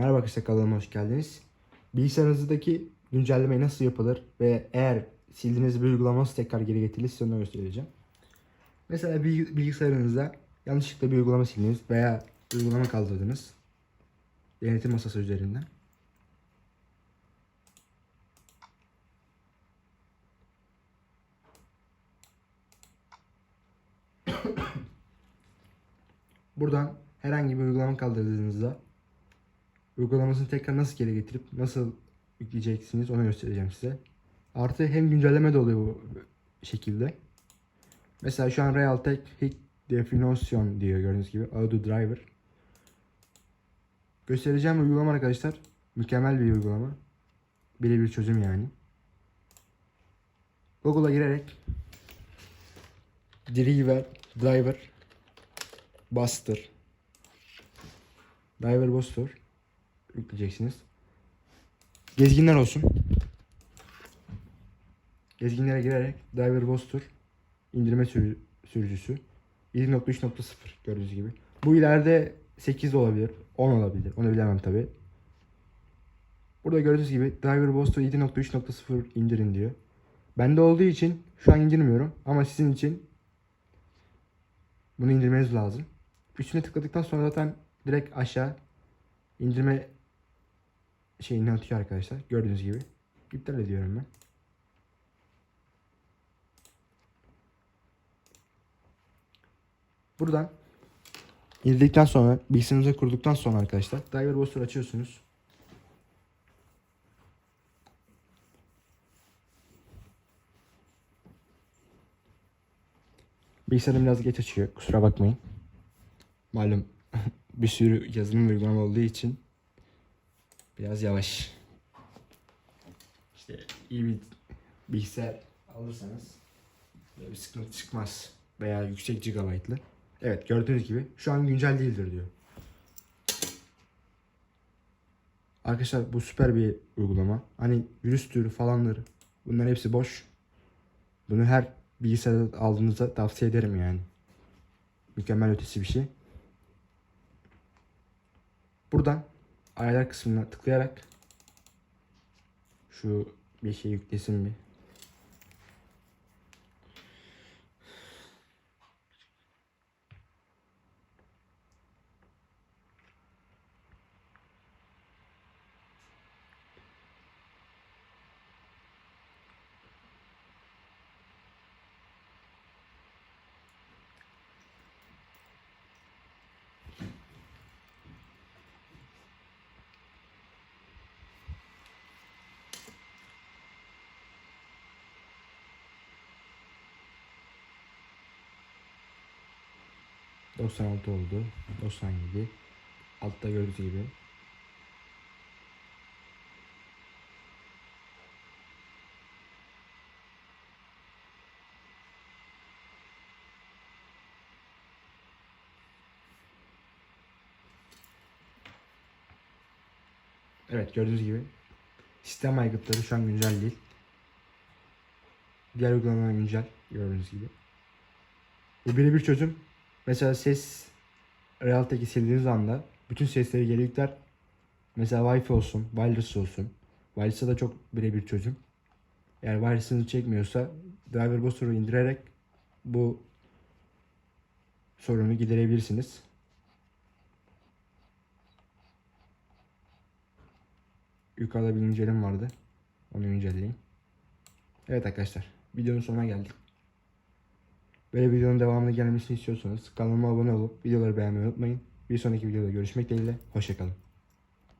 Merhaba arkadaşlar kanalıma hoş geldiniz. Bilgisayarınızdaki güncelleme nasıl yapılır ve eğer sildiğiniz bir uygulama nasıl tekrar geri getirilir size onu göstereceğim. Mesela bilgi- bilgisayarınızda yanlışlıkla bir uygulama sildiniz veya uygulama kaldırdınız. Denetim masası üzerinden. Buradan herhangi bir uygulama kaldırdığınızda uygulamasını tekrar nasıl geri getirip nasıl yükleyeceksiniz onu göstereceğim size. Artı hem güncelleme de oluyor bu şekilde. Mesela şu an Realtek High Definition diyor gördüğünüz gibi Audio Driver. Göstereceğim uygulama arkadaşlar mükemmel bir uygulama. Birebir çözüm yani. Google'a girerek Driver Driver Buster Driver Buster yükleyeceksiniz. Gezginler olsun. Gezginlere girerek Driver Buster indirme sürü- sürücüsü 7.3.0 gördüğünüz gibi. Bu ileride 8 de olabilir, 10 olabilir. Onu bilemem tabi. Burada gördüğünüz gibi Driver Buster 7.3.0 indirin diyor. Bende olduğu için şu an indirmiyorum ama sizin için bunu indirmeniz lazım. Üstüne tıkladıktan sonra zaten direkt aşağı indirme şeyini atıyor arkadaşlar. Gördüğünüz gibi. İptal ediyorum ben. Buradan indirdikten sonra bilgisayarınıza kurduktan sonra arkadaşlar Driver Booster açıyorsunuz. Bilgisayarım biraz geç açıyor. Kusura bakmayın. Malum bir sürü yazılım uygulama olduğu için biraz yavaş. İşte iyi bir bilgisayar alırsanız böyle bir sıkıntı çıkmaz. Veya yüksek gigabaytlı. Evet gördüğünüz gibi şu an güncel değildir diyor. Arkadaşlar bu süper bir uygulama. Hani virüs türü falandır. Bunların hepsi boş. Bunu her bilgisayar aldığınızda tavsiye ederim yani. Mükemmel ötesi bir şey. Buradan ayarlar kısmına tıklayarak şu bir şey yüklesin bir. ...96 oldu. 97. Altta gördüğünüz gibi. Evet gördüğünüz gibi. Sistem aygıtları şu an güncel değil. Diğer uygulamalar güncel gördüğünüz gibi. Bu birebir çözüm. Mesela ses Realtek'i sildiğiniz anda bütün sesleri geri yükler. Mesela Wi-Fi olsun, wireless olsun. Wireless'a da çok birebir çözüm. Eğer wireless'ınız çekmiyorsa driver booster'ı indirerek bu sorunu giderebilirsiniz. Yukarıda bir güncellim vardı. Onu güncelleyeyim. Evet arkadaşlar. Videonun sonuna geldik. Böyle videonun devamını gelmesini istiyorsanız kanalıma abone olup videoları beğenmeyi unutmayın. Bir sonraki videoda görüşmek dileğiyle. Hoşçakalın.